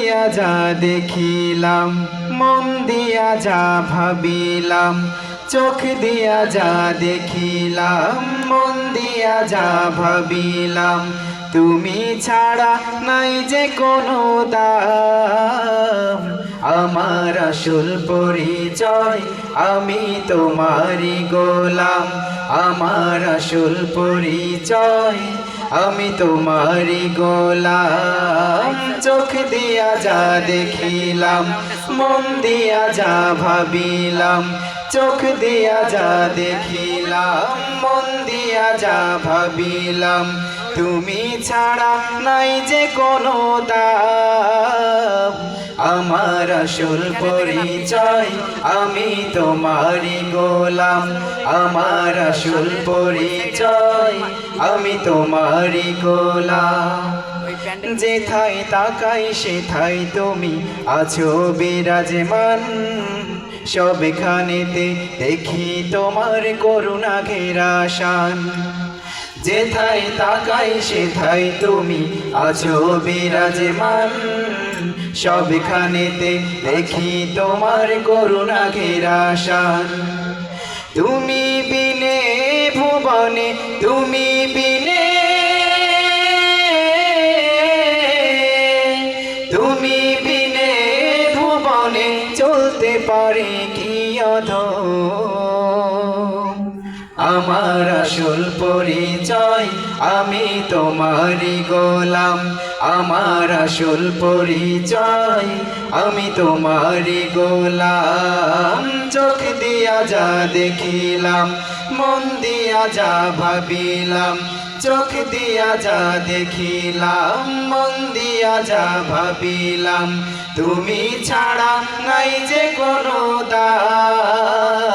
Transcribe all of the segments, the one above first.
দিয়া যা দেখিলাম, মন দিয়া যা ভাবিলাম, চোখ দিয়া যা দেখিলাম, মন দিয়া যা ভাবিলাম, তুমি ছাড়া নাই যে কোনো দাম। আমার আসল পরিচয় আমি তোমারই গোলাম, আমার আসল পরিচয় আমি তোমারই গোলাম। চোখ দিয়া যা দেখিলাম, মন দিয়া যা ভাবিলাম, চোখ দিয়া যা দেখিলাম, মন দিয়া যা ভাবিলাম। তুমি ছাড়া নাই যে কোনো দাম। আমার আসল পরিচয় আমি তোমারই গোলাম। আমার আসল পরিচয় আমি তোমারই গোলাম। যেথায় তাকাই সেথায় তুমি আছো বিরাজমান। সবখানেতে দেখি তোমার করুণা ঘেরা শান। যেথায় তাকাই সেথায় তুমি আছো বিরাজমান। সবখানেতে দেখি তোমার করুণা ঘেরা শান তুমি বিনে ভুবনে, তুমি বিনে তুমি বিনে ভুবনে চলতে পারে কি অধ আমার আসল পরিচয়, আমি তোমারই গোলাম। আমার আসল পরিচয়, আমি তোমারই গোলাম। চোখ দিয়া যা দেখিলাম, মন দিয়া যা ভাবিলাম। চোখ দিয়া যা দেখিলাম, মন দিয়া যা ভাবিলাম। তুমি ছাড়া নাই যে কোনো দাম।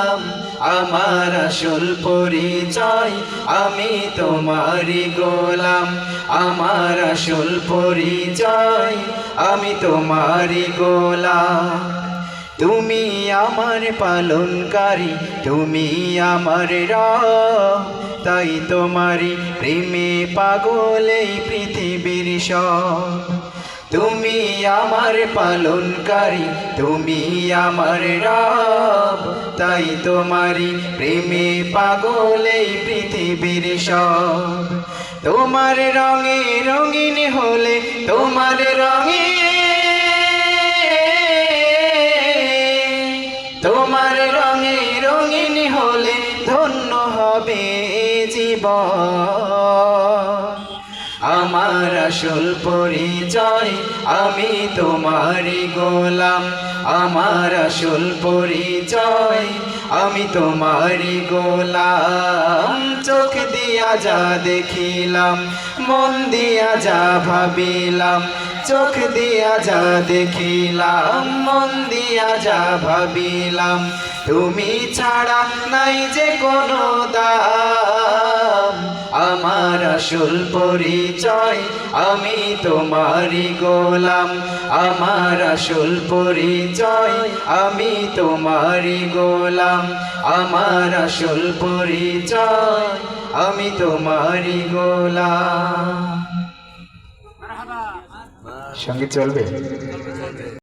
আমার আসল পরিচয়, আমি তোমারই গোলাম। আমার আসল পরিচয়, আমি তোমারই গোলাম। তুমি আমার পালনকারী, তুমি আমার রব। তাই তোমারই প্রেমে পাগল পৃথিবীর সব। তুমি আমার পালনকারী, তুমি আমার রব। তাই তোমারই প্রেমে পাগল পৃথিবীর সব। তোমার রঙে রঙিন হলে তোমার রঙে তোমার রঙে রঙিন হলে ধন্য হবে জীবন। আমার আসল পরিচয়, আমি তোমার গোলাম। আমার আসল পরিচয়, আমি তোমারই গোলাম। চোখ দিয়া যা দেখিলাম, মন দিয়া যা ভাবিলাম চোখ দিয়া যা দেখিলাম, মন দিয়া যা ভাবিলাম, তুমি ছাড়া নাই যে কোনো দাম। আমার আসল পরিচয় আমি তোমারই গোলাম, আমার আসল পরিচয় আমি তোমারই গোলাম, আমার আসল পরিচয় আমি তোমারই গোলাম। সংগীত চলবে?